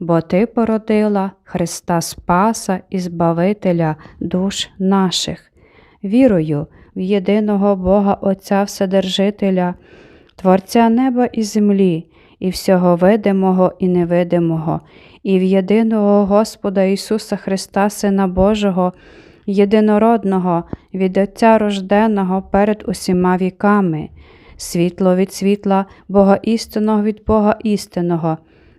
бо Ти породила Христа Спаса і Збавителя душ наших. Вірую в єдиного Бога Отця Вседержителя, Творця неба і землі, і всього видимого і невидимого, і в єдиного Господа Ісуса Христа, Сина Божого, єдинородного, від Отця рожденого перед усіма віками, світло від світла, Бога істинного від Бога істинного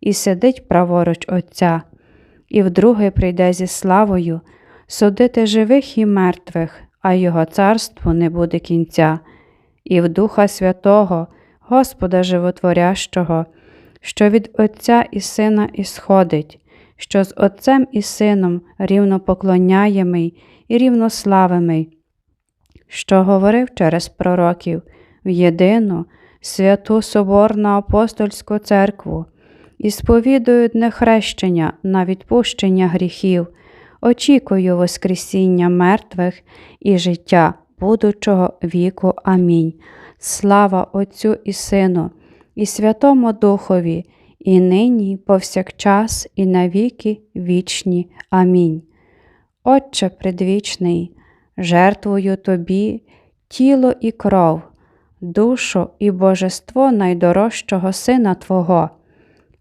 і сидить праворуч Отця, і вдруге прийде зі славою судити живих і мертвих, а Його царству не буде кінця, і в Духа Святого, Господа Животворящого, що від Отця і Сина ісходить, що з Отцем і Сином рівно поклоняємий і рівнославимий, що говорив через пророків в єдину святу Соборну апостольську церкву і сповідую дне хрещення на відпущення гріхів, очікую Воскресіння мертвих і життя будучого віку. Амінь. Слава Отцю і Сину, і Святому Духові, і нині, повсякчас, і навіки вічні. Амінь. Отче предвічний, жертвую Тобі тіло і кров, душу і божество найдорожчого Сина Твого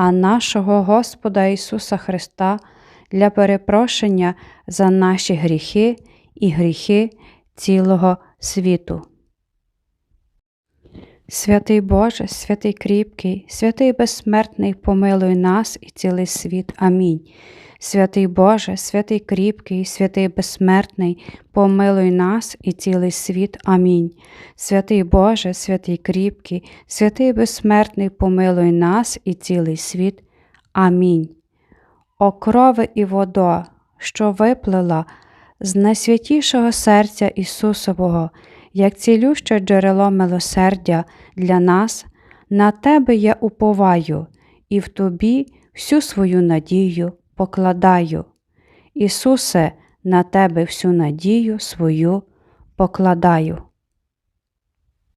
а нашого Господа Ісуса Христа для перепрошення за наші гріхи і гріхи цілого світу. Святий Боже, святий кріпкий, святий безсмертний, помилуй нас і цілий світ. Амінь. Святий Боже, святий кріпкий, святий безсмертний, помилуй нас і цілий світ. Амінь. Святий Боже, святий кріпкий, святий безсмертний, помилуй нас і цілий світ. Амінь. О крови і водо, що виплила з найсвятішого серця Ісусового, як цілюще джерело милосердя для нас, на Тебе я уповаю, і в Тобі всю свою надію покладаю. Ісусе, на Тебе всю надію свою покладаю.